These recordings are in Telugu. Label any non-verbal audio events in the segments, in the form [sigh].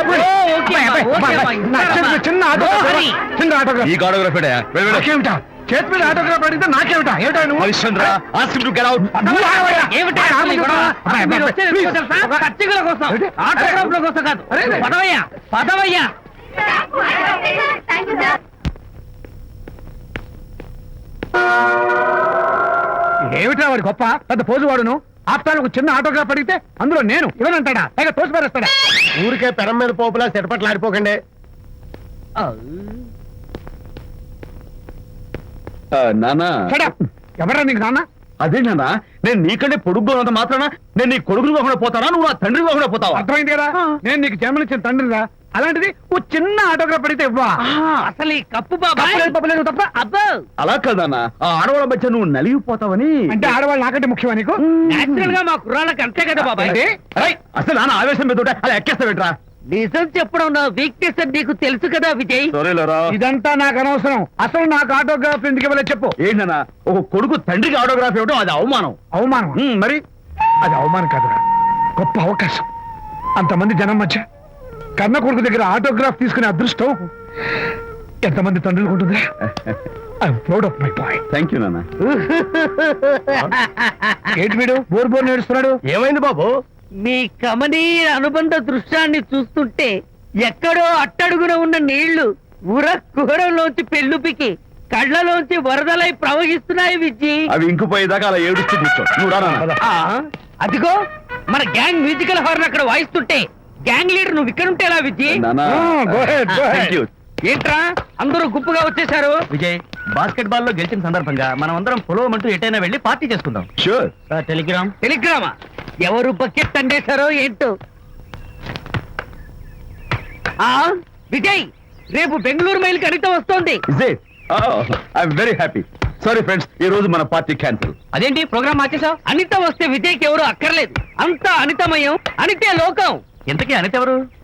అమ్మా, ఓకే అమ్మా, ఇస్తానమ్మా. చిన్న ఆటోగ్రాఫ్ ఈ చేతి మీద ఆటోగ్రాఫ్ అడిగితే నాకేమిటా? ఏమిటా నువ్వు? Harishchandra ask to get out నువ్వు ఆగవయ్యా. ఏమిటి? ఆగ, అసలు ఈ గొడవ? అబ్బాయి, మీరు వచ్చేది? పత్రికల కోసం కాదు. పదవయ్యా. పదవయ్యా. ఏమిటా వాడి గొప్ప? పెద్ద పోజు వాడును? ఆఫ్టర్ ఒక చిన్న ఆటోగ్రాఫ్ అడిగితే అందులో నేను ఇవ్వనంటాడా? పైగా తోసి పారేస్తాడా? ఊరికే పెరం మీద పోపులా చెరపట్లు ఆడిపోకండి నానా. ఎవరా నీకు నాన్న? అదే నాన్న నేను నీకంటే పొడుగ్గా ఉన్నంత మాత్రాన నేను నీ కొడుకుని కాకుండా పోతానా? నువ్వు నా తండ్రి కాకుండా పోతావా? అర్థమైంది కదా? నేను నీకు జన్మనిచ్చిన తండ్రిరా. అలాంటిది ఓ చిన్న ఆటోగ్రాఫ్ అడిగితే ఇవ్వా. అసలు ఈ కప్పు బాబా తప్పలేదు, తప్పలేదు, తప్ప. అబ్బో. అలా కాదన్నా ఆ ఆడవాళ్ళ మధ్య నువ్వు నలిగిపోతావని. అంటే ఆడవాళ్ళు నాకంటే ముఖ్యమా నీకు? నేచురల్గా మా కుర్రాళ్ళకి అంతే కదా బాబాయ్. అసలు నాన్న ఆవేశం మీద అలా ఎక్కేస్తావేట్రా? నిజం చెప్పడం నా వీక్నెస్ అని నీకు తెలుసు కదా విజయ్. సరేలేరా. ఇదంతా నాకు అనవసరం. అసలు నాకు ఆటోగ్రాఫ్ ఎందుకు ఇవ్వలేదు చెప్పు. ఏంటన్నా ఒక కొడుకు తండ్రికి ఆటోగ్రాఫ్ ఇవ్వడం అది అవమానం. అవమానం మరి? అది అవమానం కాదురా. గొప్ప అవకాశం. అంతమంది జనం మధ్య కన్న కొడుకు దగ్గర ఆటోగ్రాఫ్ తీసుకునే అదృష్టం ఎంతమంది తండ్రులకు ఉంటుందా? I'm proud of my boy thank you నాన్న. [laughs] ఏంటి వీడు? బోర్ బోర్ నేడుస్తున్నాడు? ఏమైంది బాబు? మీ కమనీయ అనుబంధ దృశ్యాన్ని చూస్తుంటే ఎక్కడో అట్టడుగున ఉన్న నీళ్ళు ఉర కుహరంలోంచి పెళ్ళుపికి కళ్ళలోంచి వరదలై ప్రవహిస్తున్నాయి విజ్జి అవి ఇంకిపోయేదాకా అలా ఏడుస్తూ కూర్చో. నువ్వు రా నాన్న. ఆ, అదిగో మన గ్యాంగ్ మ్యూజికల్ హార్న్ అక్కడ వాయిస్తుంటే గ్యాంగ్ లీడర్ నువ్వు ఇక్కడ ఉంటే ఎలా విజ్జి నాన్న Ah, go ahead, go ahead. Thank you ఏంట్రా? అందరూ గుంపుగా వచ్చేసారు విజయ్ బాస్కెట్ బాల్లో గెలిచిన సందర్భంగా మనం అందరం పొలవమంటూ ఎటైనా వెళ్ళి పార్టీ చేసుకుందాం. Sure telegram. టెలిగ్రామా? ఎవరు బకెట్ అండేశారో ఏంటో? ఆ విజయ్ రేపు బెంగళూరు మైల్ అనిత వస్తోంది. Is it I'm very happy sorry friends ఈ రోజు మన పార్టీ క్యాన్సిల్ అదేంటి ప్రోగ్రామ్ మార్చేసావు అనిత వస్తే విజయ్కి ఎవరు అక్కర్లేదు. అంతా అనితమయం అనితే లోకం. ఇంతకీ అనిత ఎవరు?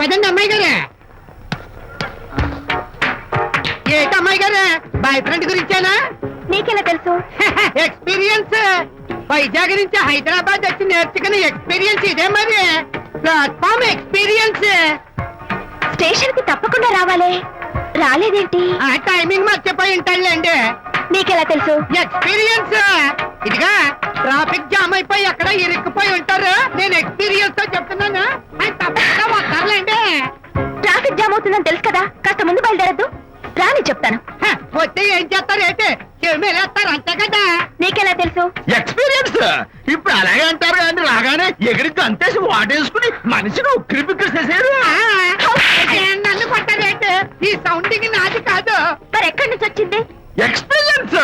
పదండి అమ్మాయి గారే. ఏంటి అమ్మాయి గారే? బాయ్ ఫ్రెండ్ గురించేనా? నీకెలా తెలుసు? [laughs] ఎక్స్పీరియన్స్. వైజాగ్ నుంచి హైదరాబాద్ వచ్చి నేర్చుకున్న ఎక్స్పీరియన్స్ ఇదే మరి. Platform experience. స్టేషన్కి తప్పకుండా రావాలే. రాలేదేంటి? ఆ టైమింగ్ మర్చిపోయి ఉంటాడులేండి నీకెలా తెలుసు? ఎక్స్పీరియన్స్ ఇదిగా ట్రాఫిక్ జామ్ అయిపోయి ఎక్కడ ఇరుక్కుపోయి ఉంటారు? నేను ఎక్స్పీరియన్స్తో చెప్తున్నాను. ఆయన తప్పకుండా వస్తారులేండి. ట్రాఫిక్ జామ్ అవుతుందని తెలుసు కదా? కాస్త ముందు బయలుదేరద్దు. రాని చెప్తాను. వస్తే ఏం చేస్తారు ఏంటి చెమేలేస్తారు అంతే కదా. నీకెలా తెలుసు? ఎక్స్పీరియన్స్ ఇప్పుడు అలాగే అంటారు కానీ రాగానే ఎగిరికి అంతేసి వాటేసుకుని మనిషిని ఉక్కిరి బిక్కిరి చేసేరు నన్ను కొట్టారేంటి ఈ సౌండింగ్ నాది కాదు. మరి ఎక్కడి నుంచి వచ్చింది? Experience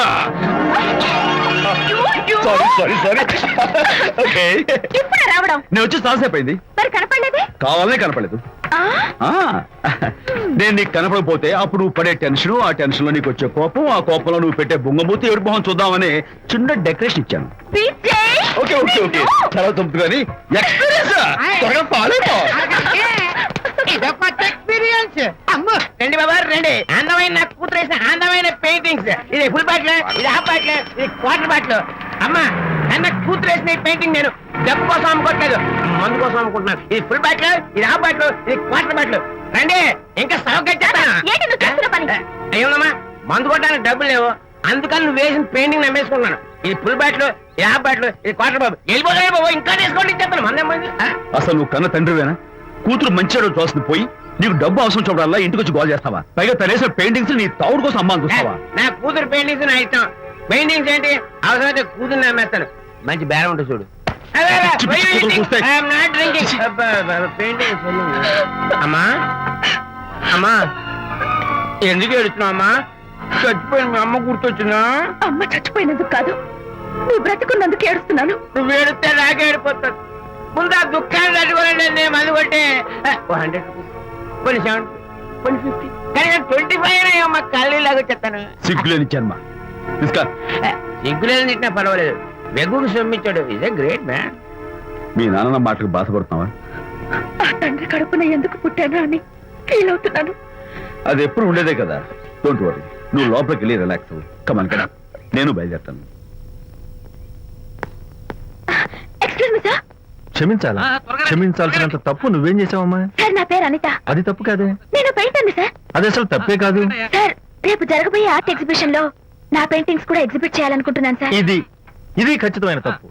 sorry sorry sorry okay ఇప్పుడే రావడం. నేను వచ్చి చాలాసేపు అయింది. మరి కనపడలేదే? కావాలనే కనపడలేదు. [laughs] నేను నీకు కనపడకపోతే అప్పుడు నువ్వు పడే టెన్షన్ ఆ టెన్షన్లో నీకు వచ్చే కోపం ఆ కోపంలో నువ్వు పెట్టే బొంగమూతి ఏడు మొహం చూద్దామని చిన్న డెకరేషన్ ఇచ్చాను! Okay okay okay. చాలా తప్పు కానీ ఎక్స్పీరియన్స్ త్వరగా ఫాలో ఇదో కొత్త ఎక్స్పీరియన్స్ అమ్ము! రండి బాబా రండి. అందమైన నాకు కూతురు వేసిన అందమైన పెయింటింగ్స్ ఇది ఫుల్ బాటిల్ ఇది హాఫ్ బాటిల్ ఇది క్వార్టర్ బాటిల్ అమ్మా అన్న ఈ పెయింటింగ్ నేను డబ్బు కోసం అమ్ముకోవట్లేదు. మందు కోసం అమ్ముకుంటున్నాను. ఇది ఫుల్ బాటిల్ ఇది హాఫ్ బాటిల్ ఇది క్వార్టర్ బాటిల్ రండి ఇంకా సౌకర్యం ఏంటి నువ్వు చేస్తున్న పని? అయ్యోనమ్మా మందు కొట్టడానికి డబ్బులు లేవు. అందుకని నువ్వు వేసిన పెయింటింగ్ నమ్మేసుకుంటున్నాను. ఇది ఫుల్ బాటిల్ ఇది హాఫ్ బాటిల్ ఇది క్వార్టర్ బాబు. వెళ్ళిపోతాయి బాబు ఇంకా తీసుకోండి చెప్తాను. మందే మంది? అసలు నువ్వు కన్న తండ్రివేనా? కూతురు మంచిగా చూస్తుంది పోయి నీకు డబ్బు అవసరం చూడాలా ఇంటికి వచ్చి గోల్ చేస్తావా? పైగా తనేసిన పెయింటింగ్స్ నీ తౌడు కోసం అమ్మాని చూస్తావా? నా కూతురు పెయింటింగ్స్ నా ఇష్టం. పెయింటింగ్స్ ఏంటి? అవసరమైతే కూతురు నమ్మేస్తాను. మంచి బేరం ఉంటుంది చూడు. అమ్మా? అమ్మా? ఎందుకు ఏడుస్తున్నావు అమ్మా? చచ్చిపోయిన మీ అమ్మ గుర్తొచ్చిందా? అమ్మ చచ్చిపోయినందుకు కాదు. నువ్వు బ్రతుకున్నందుకు ఏడుస్తున్నాను. నువ్వు ఏడితే నాకే ఏడిపోతాను ముందు ఆ దుఃఖాన్ని తట్టుకోలేండి నేను మందు కొట్టే. హండ్రెడ్ రూపీస్ కొన్ని సెవెన్ కొన్ని ఫిఫ్టీ కానీ ట్వంటీ ఫైవ్ అమ్మ కళ్ళీలాగా చెప్తాను సిగ్గులేని జన్మ ఇసుక సిగ్గులేదు తిట్టినా పర్వాలేదు. వెగుడు సొమ్మించాడు ఇదే గ్రేట్ మ్యాన్ మీ నాన్న మాటకు బాధపడుతున్నావా? ఆ తండ్రి కడుపున ఎందుకు పుట్టాను అని ఫీల్ అవుతున్నాను. అది ఎప్పుడు ఉండేదే కదా. డోంట్ వరీ నువ్వు లోపలికి వెళ్ళి రిలాక్స్ అవ్వు. కమన్ కదా నేను బయలుదేరుతాను. Excuse me sir క్షమించాలా? క్షమించాల్సినంత తప్పు నువ్వేం చేసావమ్మా? సార్ నా పేరు అనిత. అది తప్పు కాదే? నేను పెయింటర్ సార్ అది అసలు తప్పే కాదు? సార్ రేపు జరగబోయే ఆర్ట్ ఎగ్జిబిషన్లో నా పెయింటింగ్స్ కూడా ఎగ్జిబిట్ చేయాలనుకుంటున్నాను సార్ ఇది ఇది ఖచ్చితమైన తప్పు.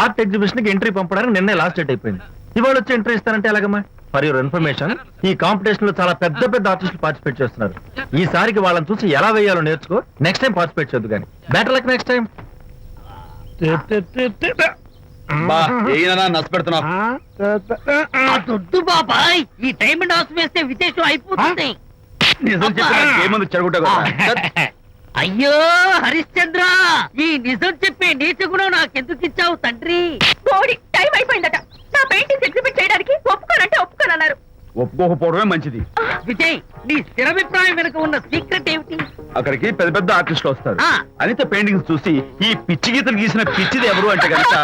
ఆర్ట్ ఎగ్జిబిషన్కి ఎంట్రీ పంపడానికి నిన్నే లాస్ట్ డేట్ అయిపోయింది. ఇవాళ వచ్చి ఎంట్రీ ఇస్తానంటే ఎలాగమ్మా? ఫర్ యువర్ ఇన్ఫర్మేషన్ ఈ కాంపిటీషన్లో చాలా పెద్ద పెద్ద ఆర్టిస్టులు పార్టిసిపేట్ చేస్తున్నారు. ఈసారికి వాళ్ళని చూసి ఎలా వేయాలో నేర్చుకో. నెక్స్ట్ టైం పార్టిసిపేట్ చేయొద్దు కానీ. బెటర్ లక్ నెక్స్ట్ టైం దొడ్డు బాబాయ్. ఈ డైమండ్ హౌస్ వేస్తే విశేషం అయిపోతుంది. నిజం చెప్పిన ఏముంది చెడగొట్టా అయ్యో హరిశ్చంద్ర! ఈ నిజం చెప్పే నీచ గుణం నాకెందుకు ఇచ్చావు తండ్రి? బోడి టైం అయిపోయిందట. నా పెయింటింగ్స్ ఎగ్జిబిట్ చేయడానికి ఒప్పుకోనంటే ఒప్పుకోనన్నారు. ఒప్పుకోకపోవడమే మంచిది. విజయ్ నీ స్థిరాభిప్రాయం వెనుక ఉన్న సీక్రెట్ ఏమిటి? అక్కడికి పెద్ద పెద్ద ఆర్టిస్టులు వస్తారు. ఆ. అనిత పెయింటింగ్స్ చూసి ఈ పిచ్చి గీతలు గీసిన పిచ్చిది ఎవరు అంటే కనుక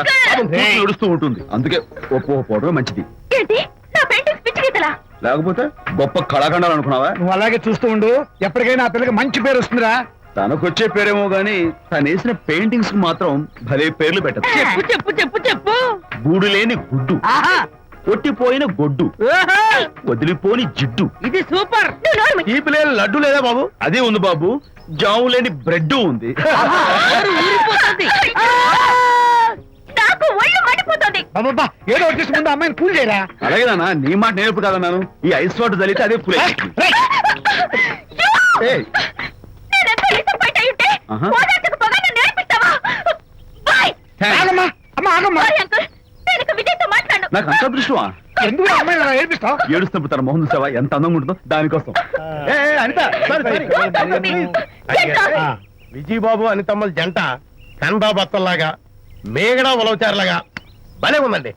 ఏడుస్తూ ఉంటుంది. అందుకే ఒప్పుకోకపోవడమే మంచిది. ఏంటి? నా పెయింటింగ్స్ పిచ్చి గీతలా? లేకపోతే గొప్ప కళాఖండాలు అనుకున్నావా? నువ్వు అలాగే చూస్తూ ఉండు. ఎప్పటికైనా ఆ పిల్లకి మంచి పేరు వస్తుందిరా. తనకొచ్చే పేరేమో గానీ తను వేసిన పెయింటింగ్స్ మాత్రం భలే పేర్లు పెట్టదు. చెప్పు చెప్పు చెప్పు చెప్పు. గూడు లేని గుడ్డు. ఆహా. కొట్టిపోయిన గొడ్డు. ఓహో, వదిలిపోని జిడ్డు. ఇది సూపర్. తీపి లేని లడ్డు లేదా బాబు? అదే ఉంది బాబు. జాము లేని బ్రెడ్ ఉంది. నోరు ఊరిపోతుంది. నాకు ఒళ్ళు మండిపోతుంది. బాబా ఏదో వచ్చేసి ముందు అమ్మాయిని కూల్ చేయరా? అలాగే నాన్న నీ మాట నేర్పు కదన్నాను? ఈ ఐస్ వాటర్ చల్లితే అదే నేనెంత నాకు అంత దృష్టమా ఎందుకు ఆ అమ్మాయిని అలా ఏడిపిస్తావు? ఏడుస్తున్నప్పుడు తన మొహం చూసావా? ఎంత అందంగా ఉంటుందో దానికోసం. అనిత. విజయబాబు అనితమ్మల జంట కన్బాబు అత్తల్లాగా మేగడ ఉలవచారులాగా భలే ఉందండి.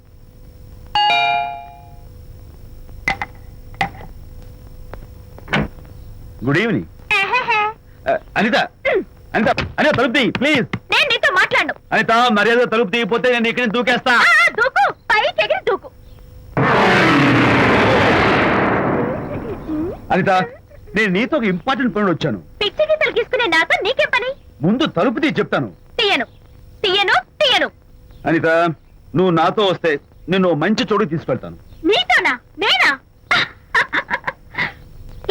Good evening. అనిత అనిత అనిత తలుపు తీయి ప్లీజ్ నేను నీతో మాట్లాడను. అనిత మర్యాద తలుపు తీయపోతే నేను ఇక్కడి నుంచి దూకేస్తా. ఆ, దూకు. పైకి ఎగిరి దూకు. అనిత నేను నీతో ఒక ఇంపార్టెంట్ పని వచ్చాను. పిచ్చి గీతలు గీసుకునే నాతో నీకేం పని? ముందు తలుపు తీయి చెప్తాను. తీయను. తీయను తీయను. అనిత నువ్వు నాతో వస్తే నిన్ను ఓ మంచి చోటుకి తీసుకెళ్తాను. నీతోనా? నేనా?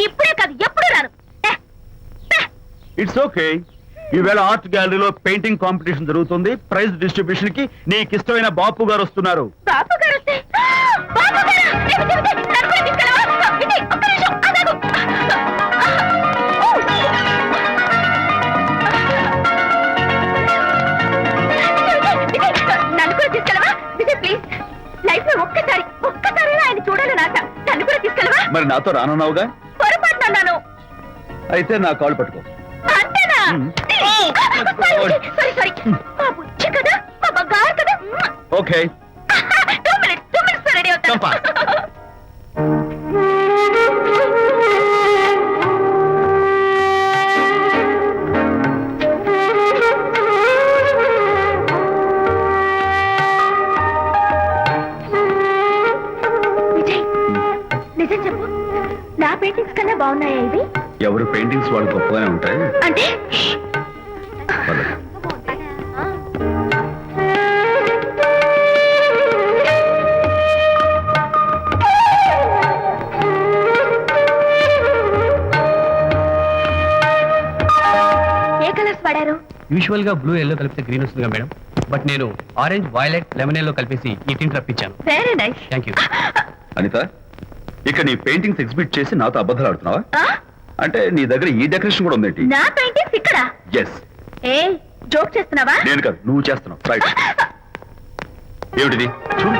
ఇప్పుడే కాదు ఎప్పుడు రాను. ఏ, ఏ. ఇట్స్ ఓకే ఈవేళ ఆర్ట్ గ్యాలరీలో పెయింటింగ్ కాంపిటీషన్ జరుగుతుంది. ప్రైజ్ డిస్ట్రిబ్యూషన్కి నీకు ఇష్టమైన బాపు గారు వస్తున్నారు. బాపు గారు వస్తే బాపు గారు! విజయ్, విజయ్, నన్ను కూడా తీసుకెళ్ళవా? విజయ్, ఒక్క నిమిషం, ఆగాగు. విజయ్, విజయ్, నన్ను కూడా తీసుకెళ్ళవా? విజయ్ ప్లీజ్ లైఫ్లో ఒక్కసారి ఒక్కసారి ఆయన చూడాలని ఆశ. నన్ను కూడా తీసుకెళ్ళవా? మరి నాతో రానున్నావుగా? అయితే నా కాళ్ళు పట్టుకో. అంతేనా. సారీ సారీ మా బుజ్జి కదా మా బంగారు కదా. Okay. Two minutes two minutes ready అవుతాను. విజయ్ నిజం చెప్పు. నా పెయింటింగ్స్ కన్నా బాగున్నాయా ఇవి? ఎవరు పెయింటింగ్స్ వాళ్ళు గొప్పగానే ఉంటాయి అంటే యూజువల్గా బ్లూ ఎల్లో కలిపితే గ్రీన్ వస్తుందిగా మేడం. బట్ నేను ఆరెంజ్ వైలెట్ లెమన్ ఎల్లో కలిపేసి ఈ tint రప్పించాను. Very nice thank you Anitha ఇక నీ పెయింటింగ్స్ ఎగ్జిబిట్ చేసి నాతో అబద్ధాలు ఆడుతున్నావా? అంటే నీ దగ్గర ఈ డెకరేషన్ కూడా ఉందేంటి? నా పెయింటింగ్స్ ఇక్కడ? ఎస్ ఏ జోక్ చేస్తున్నావా? నేను కాదు నువ్వు చేస్తున్నావు. రైట్ [laughs] ఏమిటిది? చూడు.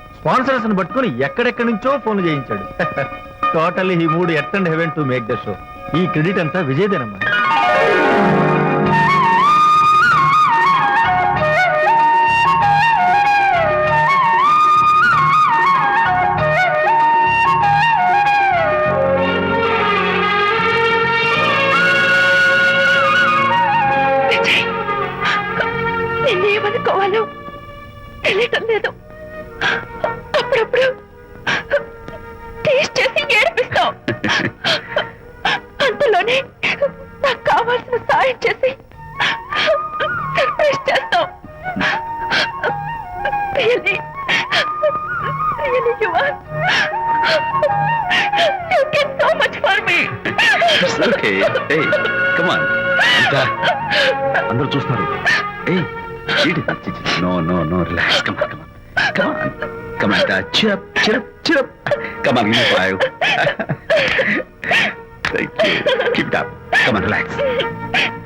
స్పాన్సర్స్ని పట్టుకుని ఎక్కడెక్కడి నుంచో ఫోన్ చేయించాడు. టోటల్లీ ఈ మూడు at and heaven to make the show ఈ క్రెడిట్ అంతా విజయదేనమ్మా. తెలియటం లేదు. అప్పుడప్పుడు టేస్ట్ చేసి ఏడిపిస్తావు అంతలోనే నాకు కావాల్సిన సాయం చేసి సర్ప్రైజ్ చేస్తావు really really you are. You get so much for me. Okay ఏయ్ కమాన్ అందరూ చూస్తున్నారు. ఏయ్ ఏంటి? No no no relax come come Come on. Come on, Dad. Cheer up, cheer up, cheer up. Come on, give me five. Thank you. Keep it up. Come on, relax.